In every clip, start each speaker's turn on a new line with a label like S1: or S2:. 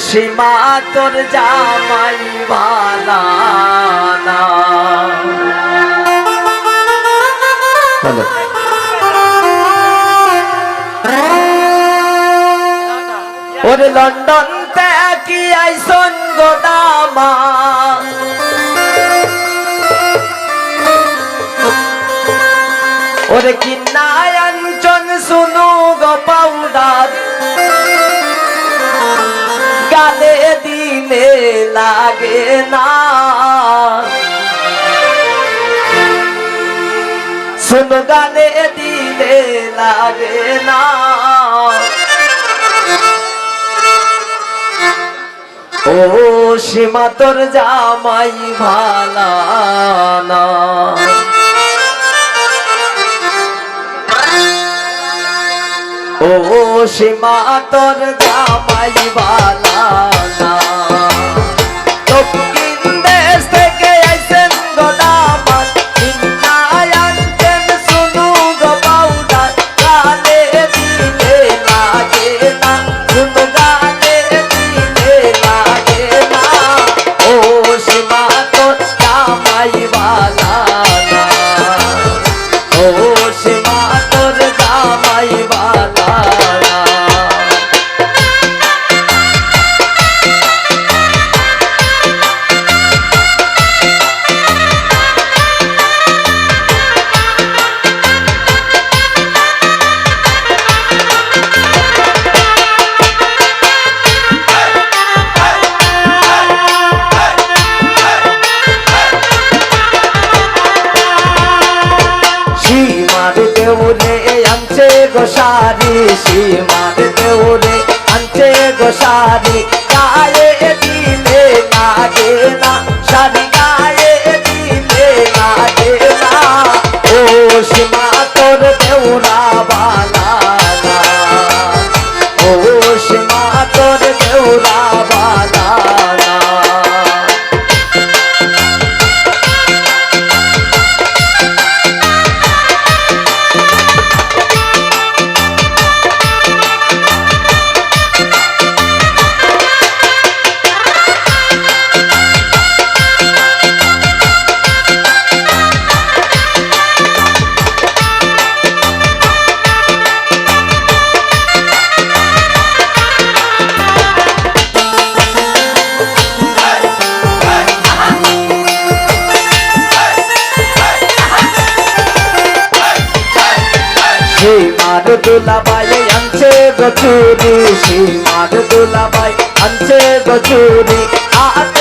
S1: সীমা তোর জামাই ভালা ওরে লন্ডন কি আইসন গোদামা ওরে কিন্নায় আঞ্চন শুনু লাগে না। শুনো গালে দিলে লাগে না। ও সীমা, তোর জামাই ভালা না। ও সীমা, তোর জামাই ভালা না। বালা গোসারি সীমার দেউরে আনছে গোসারি। গায়ে দিলে লাগে না সারি। সীমার দুলাবাই আনছে গচুরি সীমার দুলাবাই আনছে গচুরি হাতে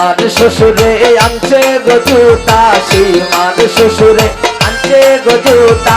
S1: সীমার শ্বশুরে আনছে গজুতা শ্রীমান শ্বশুরে আনছে গজুতা